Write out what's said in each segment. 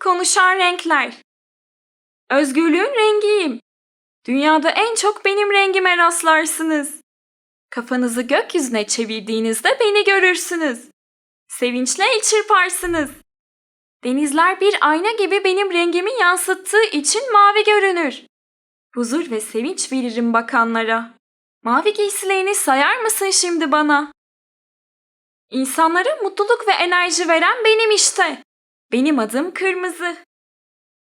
Konuşan renkler. Özgürlüğün rengiyim. Dünyada en çok benim rengime rastlarsınız. Kafanızı gökyüzüne çevirdiğinizde beni görürsünüz. Sevinçle el çırparsınız. Denizler bir ayna gibi benim rengimi yansıttığı için mavi görünür. Huzur ve sevinç veririm bakanlara. Mavi giysilerini sayar mısın şimdi bana? İnsanlara mutluluk ve enerji veren benim işte. Benim adım kırmızı.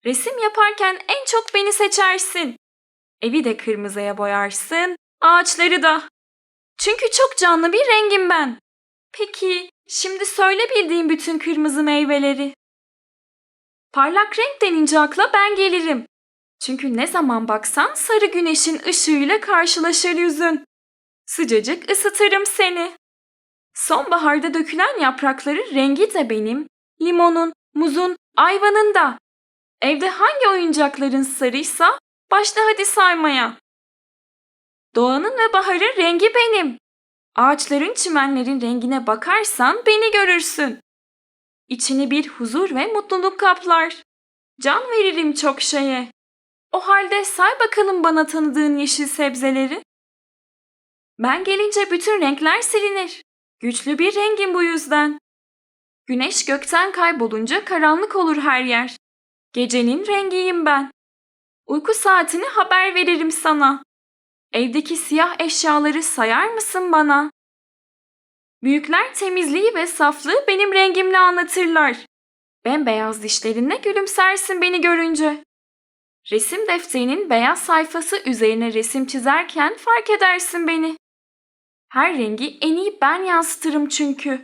Resim yaparken en çok beni seçersin. Evi de kırmızıya boyarsın, ağaçları da. Çünkü çok canlı bir rengim ben. Peki, şimdi söyle bildiğin bütün kırmızı meyveleri. Parlak renk denince akla ben gelirim. Çünkü ne zaman baksan sarı güneşin ışığıyla karşılaşır yüzün. Sıcacık ısıtırım seni. Sonbaharda dökülen yaprakları rengi de benim. Limonun, muzun, ayvanın da. Evde hangi oyuncakların sarıysa başla hadi saymaya. Doğanın ve baharın rengi benim. Ağaçların, çimenlerin rengine bakarsan beni görürsün. İçini bir huzur ve mutluluk kaplar. Can veririm çok şeye. O halde say bakalım bana tanıdığın yeşil sebzeleri. Ben gelince bütün renkler silinir. Güçlü bir rengim bu yüzden. Güneş gökten kaybolunca karanlık olur her yer. Gecenin rengiyim ben. Uyku saatini haber veririm sana. Evdeki siyah eşyaları sayar mısın bana? Büyükler temizliği ve saflığı benim rengimle anlatırlar. Bembeyaz dişlerinle gülümsersin beni görünce. Resim defterinin beyaz sayfası üzerine resim çizerken fark edersin beni. Her rengi en iyi ben yansıtırım çünkü.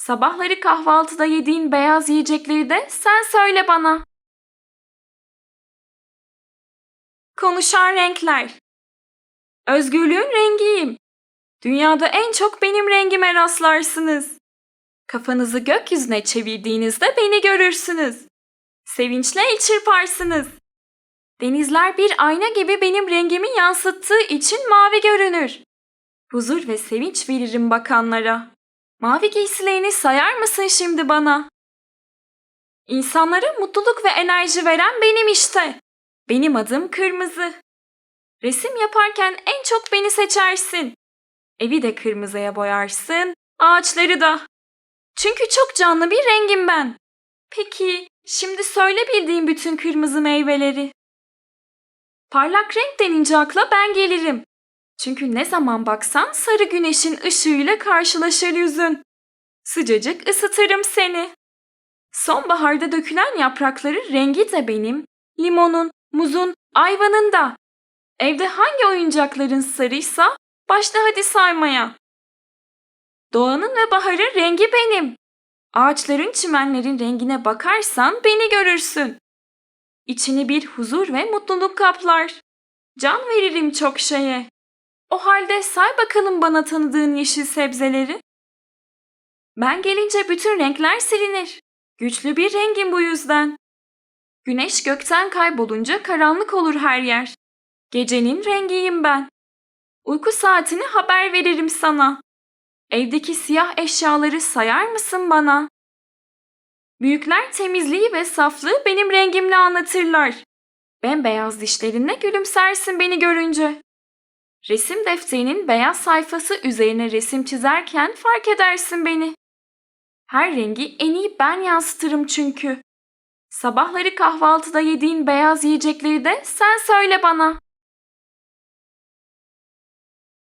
Sabahları kahvaltıda yediğin beyaz yiyecekleri de sen söyle bana. Konuşan renkler. Özgürlüğün rengiyim. Dünyada en çok benim rengime rastlarsınız. Kafanızı gökyüzüne çevirdiğinizde beni görürsünüz. Sevinçle el çırparsınız. Denizler bir ayna gibi benim rengimi yansıttığı için mavi görünür. Huzur ve sevinç veririm bakanlara. Mavi giysilerini sayar mısın şimdi bana? İnsanlara mutluluk ve enerji veren benim işte. Benim adım kırmızı. Resim yaparken en çok beni seçersin. Evi de kırmızıya boyarsın, ağaçları da. Çünkü çok canlı bir rengim ben. Peki, şimdi söyle bildiğin bütün kırmızı meyveleri. Parlak renk denince akla ben gelirim. Çünkü ne zaman baksan sarı güneşin ışığıyla karşılaşır yüzün. Sıcacık ısıtırım seni. Sonbaharda dökülen yaprakları rengi de benim. Limonun, muzun, ayvanın da. Evde hangi oyuncakların sarıysa başla hadi saymaya. Doğanın ve baharın rengi benim. Ağaçların, çimenlerin rengine bakarsan beni görürsün. İçini bir huzur ve mutluluk kaplar. Can veririm çok şeye. O halde say bakalım bana tanıdığın yeşil sebzeleri. Ben gelince bütün renkler silinir. Güçlü bir rengim bu yüzden. Güneş gökten kaybolunca karanlık olur her yer. Gecenin rengiyim ben. Uyku saatini haber veririm sana. Evdeki siyah eşyaları sayar mısın bana? Büyükler temizliği ve saflığı benim rengimle anlatırlar. Bembeyaz dişlerinle gülümsersin beni görünce. Resim defterinin beyaz sayfası üzerine resim çizerken fark edersin beni. Her rengi en iyi ben yansıtırım çünkü. Sabahları kahvaltıda yediğin beyaz yiyecekleri de sen söyle bana.